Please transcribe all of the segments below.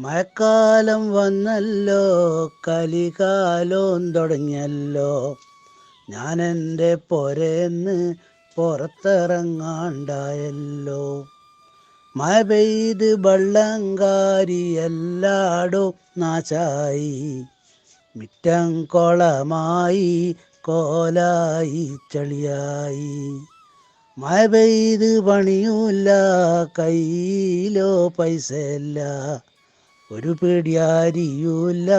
മഴക്കാലം വന്നല്ലോ കലികാലം തുടങ്ങിയല്ലോ. ഞാൻ എന്റെ പൊരേന്ന് പുറത്തിറങ്ങാണ്ടായല്ലോ. മഴ പെയ്ത് വെള്ളങ്കാരി എല്ലാടും നാശായി. മിറ്റം കൊളമായി കോലായി ചളിയായി. മഴ പെയ്ത് പണിയൂല്ല കയ്യിലോ പൈസയില്ല. ഒരു പിടിയാരിയൂല്ല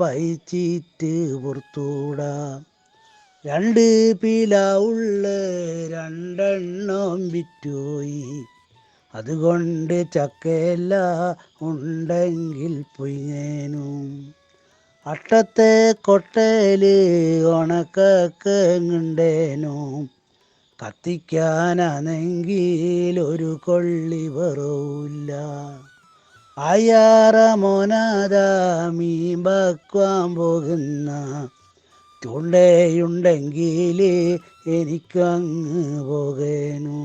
പൈച്ചീറ്റ് പുറത്തൂടാ. രണ്ട് പിലാവുള്ള രണ്ടെണ്ണം വിറ്റോയി അതുകൊണ്ട് ചക്കയല്ല ഉണ്ടെങ്കിൽ പൊയ്യേനു. അട്ടത്തെ കൊട്ടയിൽ ഉണക്കങ്ങുണ്ടേനു കത്തിക്കാനാണെങ്കിൽ ഒരു കൊള്ളി വെറവില്ല. അയ്യാറ മോനാദാമീ വയ്ക്കാൻ പോകുന്ന ചൂണ്ടയുണ്ടെങ്കിൽ എനിക്കങ്ങ് പോകേനു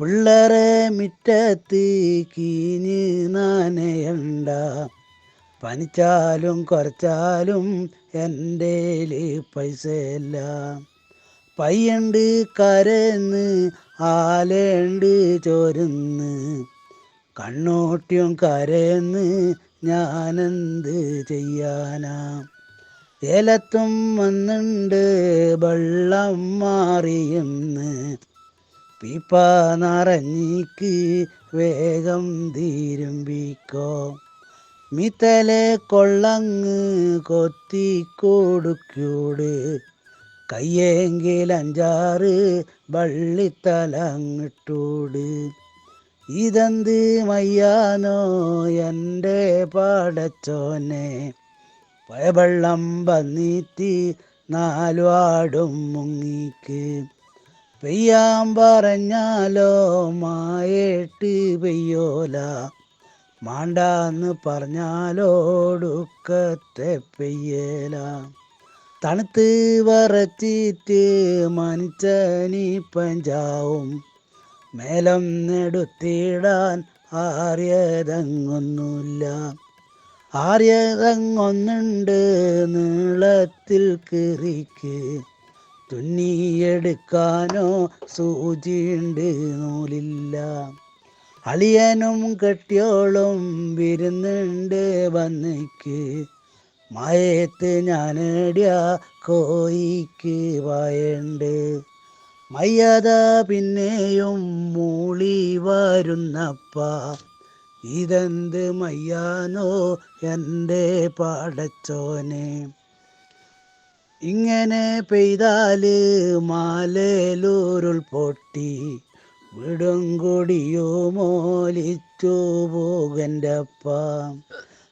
പിള്ളേരെ മുറ്റത്ത് കീഞ്ഞ് നാനയണ്ട. പനിച്ചാലും കുറച്ചാലും എന്റെ പൈസയില്ല. പയ്യണ്ട് കരന്ന് ആലേണ്ട് ചോരുന്ന്. കണ്ണൂട്ടിയും കരയെന്ന് ഞാനെന്ത് ചെയ്യാനാ? ഏലത്തും വന്നുണ്ട് വെള്ളം മാറിയെന്ന്. പീപ്പ നിറഞ്ഞിക്ക് വേഗം തീരുമ്പിക്കോ. മിത്തലെ കൊള്ളങ്ങ് കൊത്തി കൊടുക്കൂട് കയ്യെങ്കിൽ അഞ്ചാറ് വള്ളിത്തലങ്ങിട്ടൂട് ഇതെന്ത് മയ്യാനോ എന്റെ പാടച്ചോനെ? പഴവെള്ളം വന്നീത്തി നാലുവാടും മുങ്ങിക്ക്. പെയ്യാൻ പറഞ്ഞാലോ മായേട്ട് പെയ്യോല. മാണ്ടാന്ന് പറഞ്ഞാലോടുക്കത്തെ പെയ്യല. തണുത്ത് വറച്ചിട്ട് മനുച്ചനി പഞ്ചാവും മേലം നെടുത്തിടാൻ ആര്യതങ്ങൊന്നുമില്ല. ആര്യതങ്ങൊന്നുണ്ട് നീളത്തിൽ കീറിക്ക്. തുന്നിയെടുക്കാനോ സൂചിയുണ്ട് നൂലില്ല. അളിയനും കെട്ടിയോളും വിരുന്നുണ്ട് വന്നിക്ക്. മയത്ത് ഞാനേടിയ കോയിക്ക് വായണ്ട്. മയ്യത പിന്നെയും മൂളി വരുന്നപ്പ ഇതെന്ത് മയ്യാനോ എന്റെ പാടച്ചോനെ. ഇങ്ങനെ പെയ്താൽ മാലേലൂരുൾ പൊട്ടി വിടും കൊടിയോ മോലിച്ചു പോകന്റെപ്പ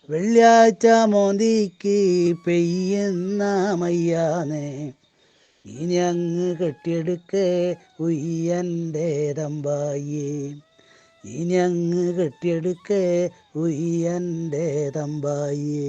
വെള്ളിയാഴ്ച മോന്തിക്ക് പെയ്യുന്ന മയ്യാനെ ഇനി അങ്ങ് കെട്ടിയെടുക്കേ ഉയ്യന്റെ തമ്പായി ഇനി അങ്ങ് കെട്ടിയെടുക്കേ ഉയ്യന്റെ തമ്പായി